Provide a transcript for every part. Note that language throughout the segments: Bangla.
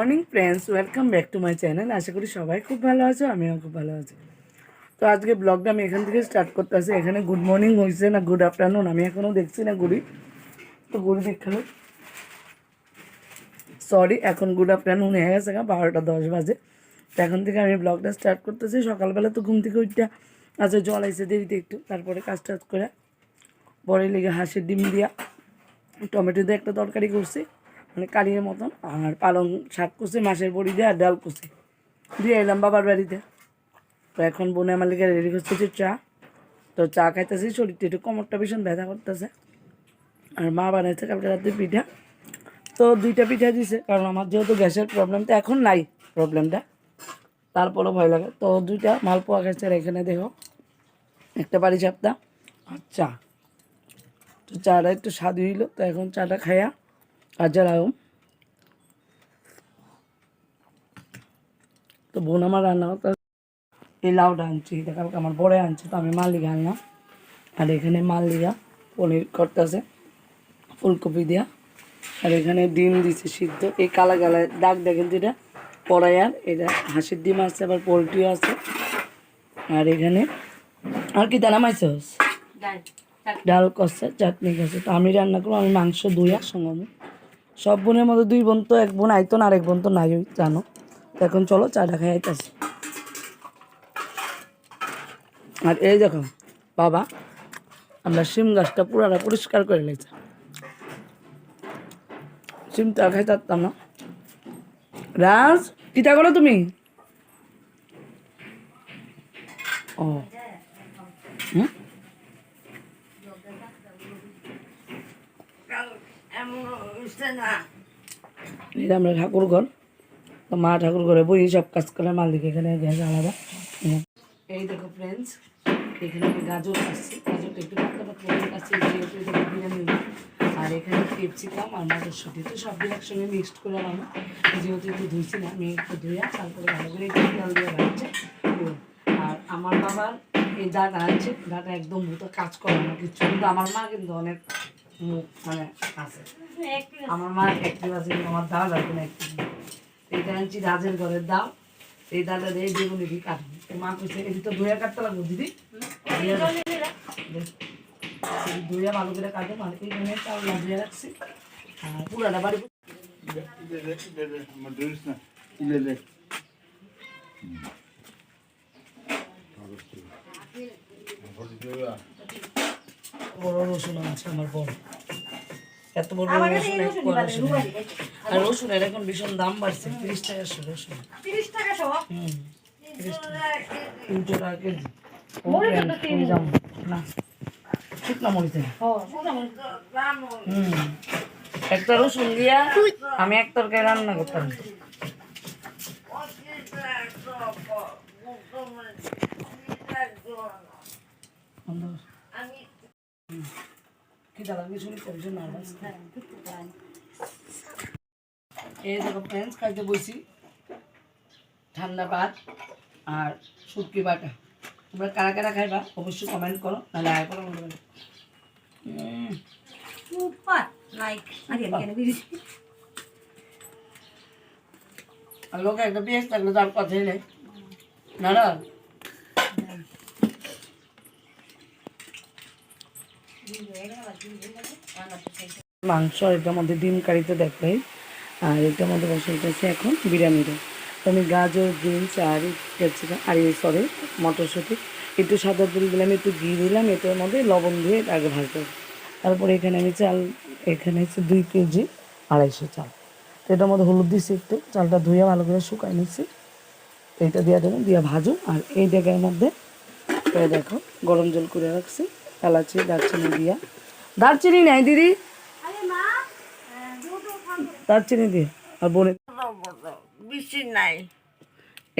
Morning friends welcome back to my channel আশা করি সবাই খুব ভালো আছো, আমিও খুব ভালো আছি। তো আজকে ব্লগটা আমি এখান থেকে স্টার্ট করতে আসি। এখানে গুড মর্নিং হয়েছে না গুড আফটারনুন আমি এখনও দেখছি না গুড়ি। তো গুড়ি দেখাল সরি এখন গুড আফটারনুন হয়ে গেছে বারোটা দশ বাজে। তো এখন থেকে আমি ব্লগটা স্টার্ট করতে করতেছি সকালবেলা তো ঘুম থেকে উঠটা আচ্ছা জল আইসে দেরিতে একটু, তারপরে কাজ টাজ করে। পরে লেগে হাঁসের ডিম দিয়া, টমেটো দিয়ে একটা তরকারি করছি। মানে কারির মতন। আর পালং শাক কুচি, মাছের বড়ি দিয়ে আর ডাল কুচি। দিয়ে এলাম বাবার বাড়িতে। তো এখন বোনে আমার লিগে রেডি করতেছে চা। তো চা খাইতেছি, শরীরটা একটু কোমরটা ভীষণ ব্যথা করতেছে। আর মা বানাইছে কালকে রাতে পিঠা। তো দুইটা পিঠা দিছে, কারণ আমার যেহেতু গ্যাসের প্রবলেম তো এখন নাই প্রবলেমটা তারপরও ভয় লাগে। তো দুইটা মালপোয়া আর এখানে দেখো, একটা বাড়ি চাপতা আর চা। তো চাটা একটু স্বাদ হইল, তো এখন চাটা খাইয়া লাগাম তো বোন আমার রান্না করতে এই লাউটা আনছি কালকে আমার বড়ে আনছে তো আমি মালিকা আনলাম। আর এখানে মালিকা পনির করতেছে ফুলকপি দিয়া। আর এখানে ডিম দিছে সিদ্ধ এই কালা কালা দাগ দেখেন তো এটা পড়াইয়ার এটা হাঁসের ডিম আছে আবার পোলট্রিও আছে। আর এখানে আর কি দানা মাইছস ডাল কষা চাটনি কষা তো আমি রান্না করব আমি মাংস দুই একসঙ্গে সব বোনের মধ্যে দুই বোন তো, এক বোন আইতো না আর এক বোন তো নাই জানো। এখন চলো চাটা খাই আইতাছি। আর এই দেখো, বাবা, আমরা সিম গাছটা পুরাটা পরিষ্কার করে লেছে শিমটা খাই পারতাম না। রাজ কিটা করো তুমি? ও। হুম? এটা আমরা ঠাকুর ঘর। তো মা ঠাকুর ঘরে বই সব কাজ করে মালিক এখানে গ্যাস আলাদা। এই দেখো ফ্রেন্ডস এখানে আমি গাজর কাটছি গাজরটা একটু পাতলা পাতলা করে কাটছি যেহেতু এটা বিরিয়ানি আর এখানে ক্যাপসিকাম আর মটরশুঁটি তো সব একসঙ্গে মিক্সড করে আমি যেহেতু একটু ধুইছি না আমি একটু ধুইয়া তারপরে ভালো করে একটু তেল দিয়ে রাখছি আর আমার বাবার এই দাঁত আছে দাঁত একদম ভূত কাজ করে না কিছু। কিন্তু আমার মা কিন্তু অনেক মানে আছে। আমার মা অ্যাক্টিভ আছে কিন্তু আমার দাও লাগবে না অ্যাক্টিভ এইটা আনছি রাজের ঘরের দাও। এই দাদা দিয়ে বেগুনি দিয়ে কাটবো। তো মা কইছে এটি তো ধুয়ে কাটতে লাগবো দিদি। ধুয়ে দাও। দেখ। এই ভালো করে কাটবো মানে এইখানে চাউল ধুয়ে রাখছি। আর পুরাটা বাড়ি বড় রসুন আছে আমার বড় এত বড় রসুন এক কোয়া রসুন। আর রসুনের এখন ভীষণ দাম বাড়ছে তিরিশ টাকা শো রসুন। হুম তিরিশ টাকা। তিনশো টাকা কেজি। একটা রসুন দিয়া আমি এক তরকারি রান্না করতাম কর। হুম। কি দাদা আমি শুনি ভীষণ নার্ভাস এই দেখো ফ্রেন্ডস খাইতে বসি ঠান্ডা ভাত আর শুটকি বাটা। তোমরা কারা কারা খাইবা অবশ্যই কমেন্ট করো নাহলে আয় করো বলবে আর লোকে একটা পেঁয়াজ থাকলে তার কথাই নেই। না। মাংস এটার মধ্যে ডিম কারিতে দেখাই। আর এটার মধ্যে বসে এখন বিরিয়ানিটা আমি গাজর, বিনস আর ক্যাপসিকাম আর সরি, মটরশুঁটি। একটু সাদা তেল দিলাম, একটু ঘি দিলাম, এটার মধ্যে লবণ দিয়ে আগে ভাজতে হবে। তারপরে এখানে আমি চাল, এখানে হচ্ছে দুই কেজি আড়াইশো চাল। তো এটার মধ্যে হলুদ দিচ্ছি একটু, চালটা ধুয়ে ভালো করে শুকাই নিচ্ছি এইটা দিয়ে দেবেন দিয়ে ভাজুন। আর এই জায়গার মধ্যে দেখো, গরম জল করে রাখছি। এলাচি দারচিনি দিয়া। দারচিনি নাই দিদি? দারচিনি দিয়ে আর বনে নাই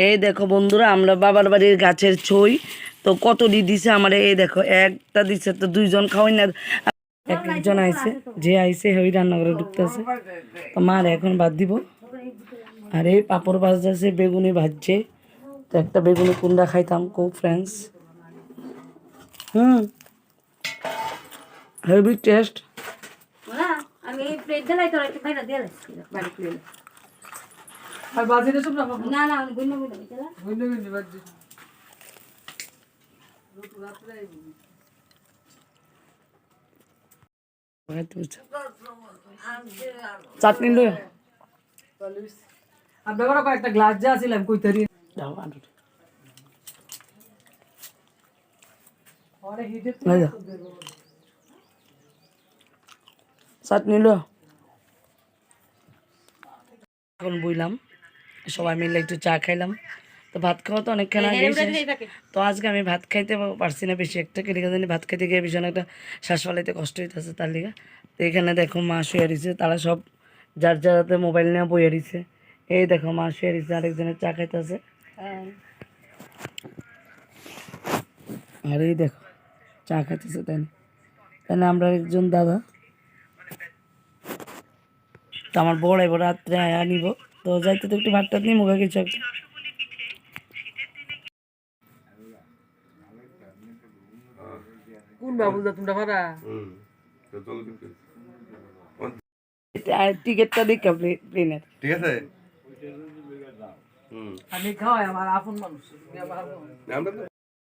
এই দেখো বন্ধুরা আমরা বাবার বাড়ির গাছের ছই। তো কত দি দিছে আমার এই দেখো একটা দিছে তো দুইজন খাওয়াই না। এক একজন আইছে যে আইছে ওই রান্নাঘরে ঢুকতেছে। তো মার এখন বাদ দিব। আর এই পাপড় ভাজতেছে বেগুনি ভাজছে। তো একটা বেগুনি কুন্ডা খাইতাম খুব ফ্রেন্ডস হুম। হেভি টেস্ট আমি প্লেট দিলাই তোর একটু না দিয়ে বাড়ি খুলে আর বাজে না সব না না গুণ চলা ভিন্ন ভিন্ন বাজে চাটনি লই। আর ব্যাপারে কয়েকটা গ্লাস যা ছিলাম কই তারি যাও আনো অনেক হিটে লই যাও চাটনি লো এখন বইলাম। সবাই মিলে একটু চা খাইলাম। তো ভাত খাওয়া তো অনেকক্ষণ আগে তো আজকে আমি ভাত খাইতে পারছি না বেশি একটা। কেটে জানি ভাত খাইতে গিয়ে ভীষণ একটা শ্বাস ফলাইতে কষ্ট হইতেছে তার লিগে। তো এখানে দেখো মা শুয়ে দিছে তারা সব যার যার হাতে মোবাইল নিয়ে বইয়ে দিছে এই দেখো মা শুয়ে দিছে আরেকজনের চা খাইতেছে। আর এই দেখো চা খাইতেছে তাই তাহলে আমরা একজন দাদা। তো আমার বড় এবার রাত্রে আয়া নিব তো যাইতে তো একটু ভাতটা নিয়ে মুখে কিছু একটা। কোন বাবুল দা তোমরা ভাড়া? টিকিটটা দিক প্লেনের ঠিক আছে? আমি খাওয়াই আমার আপন মানুষ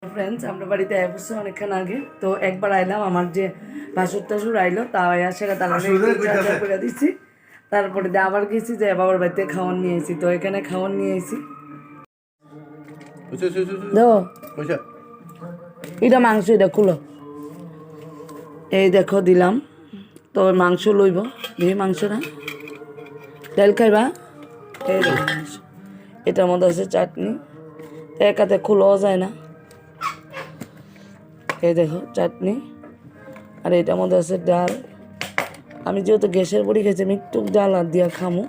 তো ফ্রেন্ডস আমরা বাড়িতে অনেকক্ষণ আগে। তো একবার আইলাম আমার যে ভাসুর টাসুর আইলো তা আয়া সেটা তারা করে দিচ্ছি তারপরে দিয়ে আবার গেছি যে বাবার বাড়িতে খাওয়ান নিয়ে এসেছি তো এখানে খাওয়ান নিয়ে বুঝছ এটা মাংস এটা খুলো এই দেখো দিলাম। তো মাংস লইব। দেখি মাংস না তেল খাইবা? এই দেখো মাংস। এটার মধ্যে আছে চাটনি। একাতে খুলোও যায় না। এই দেখো চাটনি। আর এটার মধ্যে আছে ডাল। আমি যেহেতু গ্যাসের বড়ি খেয়েছি আমি একটু ডাল আর দিয়া খামো।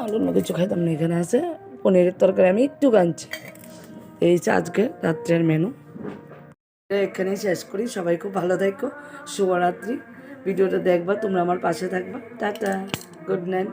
আর অন্য কিছু খাইতাম না, এখানে আছে পনিরের তরকারি, আমি একটু আনছি এই হচ্ছে আজকে রাত্রের মেনু এখানেই শেষ করি, সবাই খুব ভালো থাকো, শুভরাত্রি। ভিডিওটা দেখবা, তোমরা আমার পাশে থাকবা। Tata good night